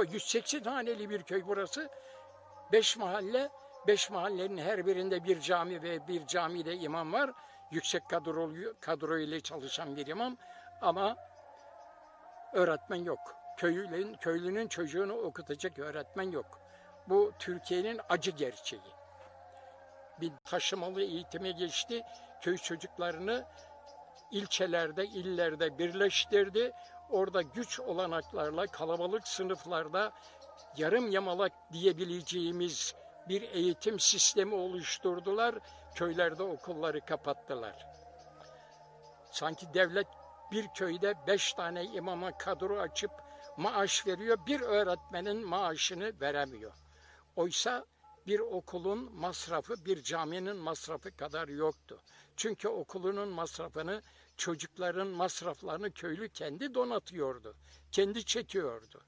O 180 haneli bir köy burası. Beş mahalle, beş mahallenin her birinde bir cami ve bir camide imam var. Yüksek kadrolu, kadro ile çalışan bir imam ama öğretmen yok. Köylünün, köylünün çocuğunu okutacak öğretmen yok. Bu Türkiye'nin acı gerçeği. Bir taşımalı eğitime geçti. Köy çocuklarını ilçelerde, illerde birleştirdi. Orada güç olanaklarla kalabalık sınıflarda yarım yamalak diyebileceğimiz bir eğitim sistemi oluşturdular. Köylerde okulları kapattılar. Sanki devlet bir köyde beş tane imama kadro açıp maaş veriyor, bir öğretmenin maaşını veremiyor. Oysa bir okulun masrafı bir caminin masrafı kadar yoktu. Çünkü okulunun masrafını, çocukların masraflarını köylü kendi donatıyordu, kendi çekiyordu.